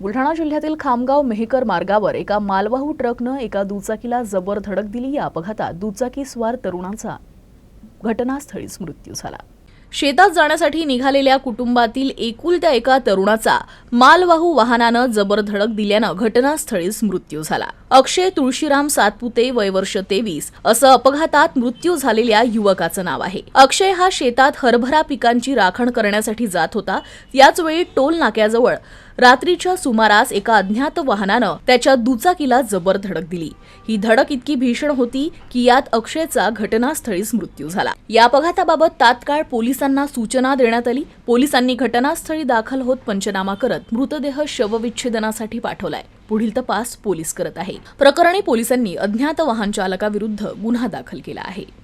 बुलढाणा जिल्ह्यातील खामगाव मेहकर मार्गावर एका मालवाहू ट्रकनं एका दुचाकीला जबर धडक दिली. या अपघातात दुचाकीस्वार तरुणाचा घटनास्थळीच मृत्यू झाला. शेतात जाण्यासाठी निघालेल्या कुटुंबातील एकुलत्या एका तरुणाचा मालवाहू वाहनानं जबर धडक दिल्यानं घटनास्थळीच मृत्यू झाला. अक्षय तुळशीराम सातपुते वयवर्ष तेवीस असं अपघातात मृत्यू झालेल्या युवकाचं नाव आहे. अक्षय हा शेतात हरभरा पिकांची राखण करण्यासाठी जात होता. याच वेळी टोल नाक्याजवळ रात्रीच्या सुमारास एका अज्ञात वाहनानं त्याच्या दुचाकीला जबर धडक दिली. ही धडक इतकी भीषण होती की यात अक्षयचा घटनास्थळीच मृत्यू झाला. या अपघाताबाबत तात्काळ पोलिसांना सूचना देण्यात आली. पोलिसांनी घटनास्थळी दाखल होत पंचनामा करत मृतदेह शवविच्छेदनासाठी पाठवलाय. पुढील तपास पोलीस करत आहे. प्रकरणी पोलिसांनी अज्ञात वाहन चालकाविरुद्ध गुन्हा दाखल केला आहे.